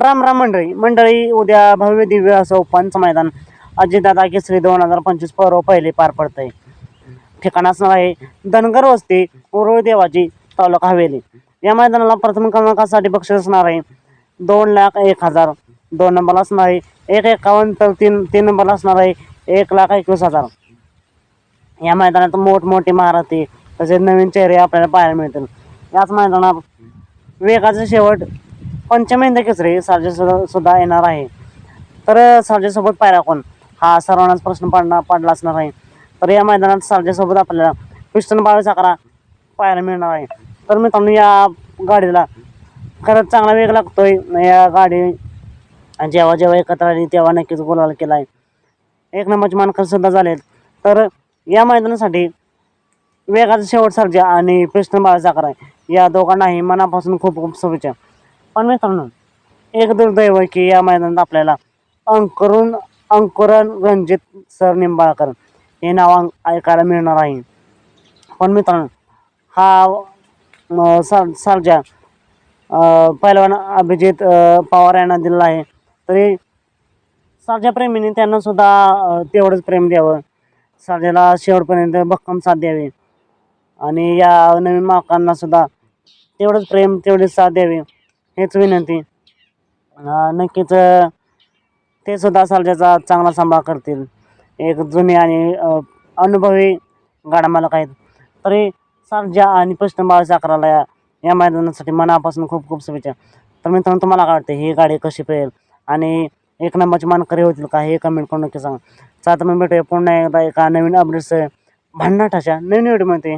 राम राम मंडळी. मंडळी उद्या भव्य दिव्य असं ओपनचं मैदान अजितदादा केसरी दोन हजार पंचवीस पर्व पहिले पार पडतंय. ठिकाण असणार आहे धनगर वस्ती उरुळ देवाची तालुका हवेली. या मैदानाला प्रथम क्रमांकासाठी बक्षीस असणार आहे दोन लाख एक हजार. दोन नंबरला असणार आहे एक एकावन्न तर तीन तीन नंबरला असणार आहे एक लाख एकवीस हजार. या मैदानात मोठमोठी महारथी तसेच नवीन चेहरे आपल्याला पाहायला मिळतील. याच मैदानात वेगाचा शेवट पंचमेंद केसरी सारजे सुद्धा येणार आहे. तर सारजेसोबत पायरा कोण? हा सर्वांनाच प्रश्न पडणार पडला असणार आहे. तर या मैदानात सारजेसोबत आपल्याला पिस्टन बावीस अकरा पाहायला मिळणार आहे. तर मित्रांनो या गाडीला खरंच चांगला वेग लागतोय. या गाडी जेव्हा जेव्हा एकत्र आली तेव्हा नक्कीच गुलाल केला आहे एक नंबरचे मानकर सुद्धा झालेत. तर या मैदानासाठी वेगाचा शेवट सर्जा आणि कृष्ण बाळासाकर आहे. या दोघांनाही मनापासून खूप खूप शुभेच्छा. पण मित्रांनो एक दुर्दैव आहे की या मैदानात आपल्याला अंकुरण अंकुरण रणजित सर निंबाळकर हे नाव ऐकायला मिळणार आहे. पण मित्रांनो हा सा सर पहिलवान अभिजित पवार यांना दिलेला आहे. तरी सर्जा प्रेमीने त्यांना सुद्धा तेवढंच प्रेम द्यावं. सर्जाला शेवटपर्यंत भक्कम साथ द्यावी. आणि या नवीन मालकांना सुद्धा तेवढंच प्रेम तेवढीच साथ द्यावी. हेच विनंती. नक्कीच ते सुद्धा सर्जाचा चांगला सांभाळ करतील. एक जुने आणि अनुभवी गाडा मालक आहेत. तरी सालजा आणि पश्चिम बाळ साखराला या मैदानासाठी मनापासून खूप खूप शुभेच्छा. तर मित्रांनो तुम्हाला काय वाटते? ही गाडी कशी पेल आणि एक नंबरची मानकरी होतील का? हे कमेंट करून नक्की सांगा. चालतं मग भेटूया पुन्हा एकदा एका नवीन अपडेट्स भांडणाटाच्या नवीन व्हिडिओमध्ये